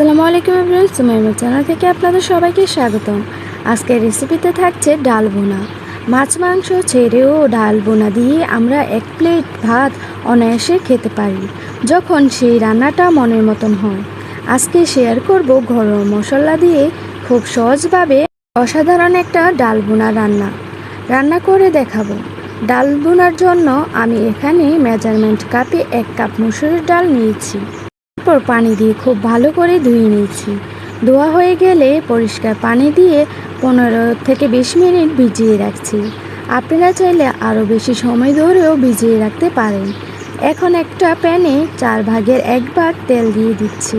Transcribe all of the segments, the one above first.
আসসালামু আলাইকুম everyone সুমাইমা channel থেকে আপনাদের সবাইকে স্বাগতম। আজকের রেসিপিতে থাকছে ডাল বোনা মাছ, মাংস ছেড়েও ডাল বোনা দিয়ে আমরা এক প্লেট ভাত অনায়াসে খেতে পারি, যখন সেই রান্নাটা মনের মতন হয়। আজকে শেয়ার করব ঘরোয়া মশলা দিয়ে খুব সহজভাবে অসাধারণ একটা ডাল বোনা রান্না। রান্না করে দেখাবো। ডাল বোনার জন্য আমি এখানে মেজারমেন্ট কাপে এক কাপ মুসুরির ডাল নিয়েছি। তারপর পানি দিয়ে খুব ভালো করে ধুয়ে নিয়েছি। ধোয়া হয়ে গেলে পরিষ্কার পানি দিয়ে পনেরো থেকে বিশ মিনিট ভিজিয়ে রাখছি। আপনারা চাইলে আরও বেশি সময় ধরেও ভিজিয়ে রাখতে পারেন। এখন একটা প্যানে চার ভাগের এক ভাগ তেল দিয়ে দিচ্ছি।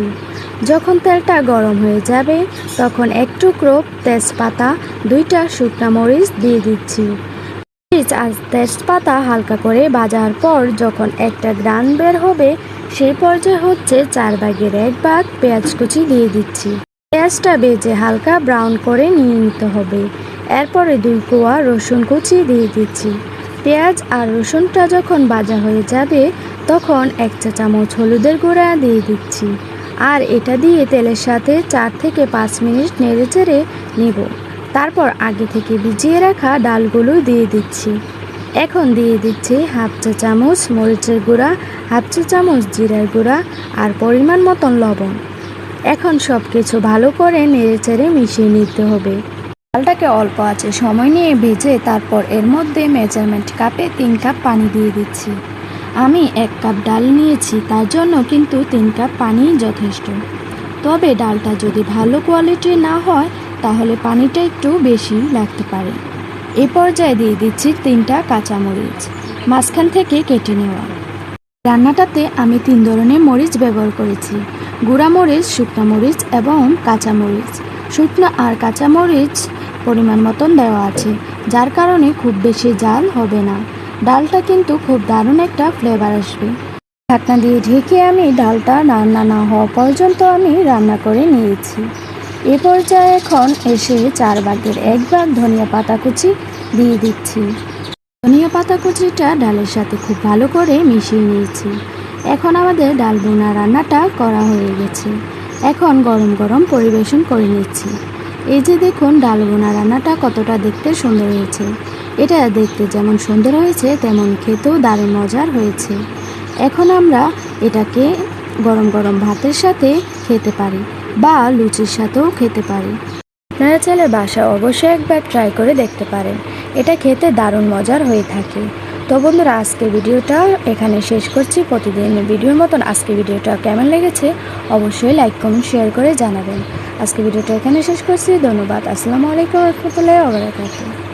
যখন তেলটা গরম হয়ে যাবে, তখন এক টুকরো তেজপাতা, দুইটা শুকনা মরিচ দিয়ে দিচ্ছি। মরিচ আর তেজপাতা হালকা করে ভাজার পর যখন একটা গ্রান বের হবে, সেই পর্যায়ে হচ্ছে চার ভাগের এক ভাগ পেঁয়াজ কুচি দিয়ে দিচ্ছি। পেঁয়াজটা বেজে হালকা ব্রাউন করে নিয়ে নিতে হবে। এরপরে দুই কোয়া রসুন কুচি দিয়ে দিচ্ছি। পেঁয়াজ আর রসুনটা যখন ভাজা হয়ে যাবে, তখন এক চা চামচ হলুদের গুঁড়া দিয়ে দিচ্ছি। আর এটা দিয়ে তেলের সাথে চার থেকে পাঁচ মিনিট নেড়ে চেড়ে নেব। তারপর আগে থেকে ভিজিয়ে রাখা ডালগুলো দিয়ে দিচ্ছি। এখন দিয়ে দিচ্ছি হাফ চা চামচ মরিচের গুঁড়া, হাফ চা চামচ জিরার গুঁড়া আর পরিমাণ মতন লবণ। এখন সব কিছু ভালো করে নেড়ে চেড়ে মিশিয়ে নিতে হবে। ডালটাকে অল্প আছে সময় নিয়ে ভেজে তারপর এর মধ্যে মেজারমেন্ট কাপে তিন কাপ পানি দিয়ে দিচ্ছি। আমি এক কাপ ডাল নিয়েছি, তার জন্য কিন্তু তিন কাপ পানি যথেষ্ট। তবে ডালটা যদি ভালো কোয়ালিটির না হয় তাহলে পানিটা একটু বেশি লাগতে পারে। এ পর্যায়ে দিয়ে দিচ্ছি তিনটা কাঁচামরিচ, মাঝখান থেকে কেটে নেওয়া। রান্নাটাতে আমি তিন ধরনের মরিচ ব্যবহার করেছি, গুঁড়া মরিচ, শুকনা মরিচ এবং কাঁচা মরিচ। শুকনো আর কাঁচা মরিচ পরিমাণ মতন দেওয়া আছে, যার কারণে খুব বেশি জাল হবে না। ডালটা কিন্তু খুব দারুণ একটা ফ্লেভার আসবে। ঢাকনা দিয়ে ঢেকে আমি ডালটা রান্না না হওয়া পর্যন্ত আমি রান্না করে নিয়েছি। এ পর্যায়ে এখন এসে চার ভাগের এক ভাগ ধনিয়া পাতা কুচি দিয়ে দিচ্ছি। ধনিয়া পাতা কুচিটা ডালের সাথে খুব ভালো করে মিশিয়ে নিয়েছি। এখন আমাদের ডাল বোনা রান্নাটা করা হয়ে গেছে। এখন গরম গরম পরিবেশন করে নিচ্ছি। এই যে দেখুন, ডাল বোনা রান্নাটা কতটা দেখতে সুন্দর হয়েছে। এটা দেখতে যেমন সুন্দর হয়েছে, তেমন খেতেও দারুণ মজার হয়েছে। এখন আমরা এটাকে গরম গরম ভাতের সাথে খেতে পারি। বা লুচির সাথেও খেতে পারি। আপনারা চাইলে বাসা অবশ্যই একবার ট্রাই করে দেখতে পারেন। এটা খেতে দারুণ মজার হয়ে থাকে। তো বন্ধুরা, আজকের ভিডিওটা এখানে শেষ করছি। প্রতিদিনের ভিডিওর মতন আজকে ভিডিওটা কেমন লেগেছে অবশ্যই লাইক কমেন্ট শেয়ার করে জানাবেন। আজকে ভিডিওটা এখানে শেষ করছি। ধন্যবাদ। আসসালামু আলাইকুম রহমতুল্লাহ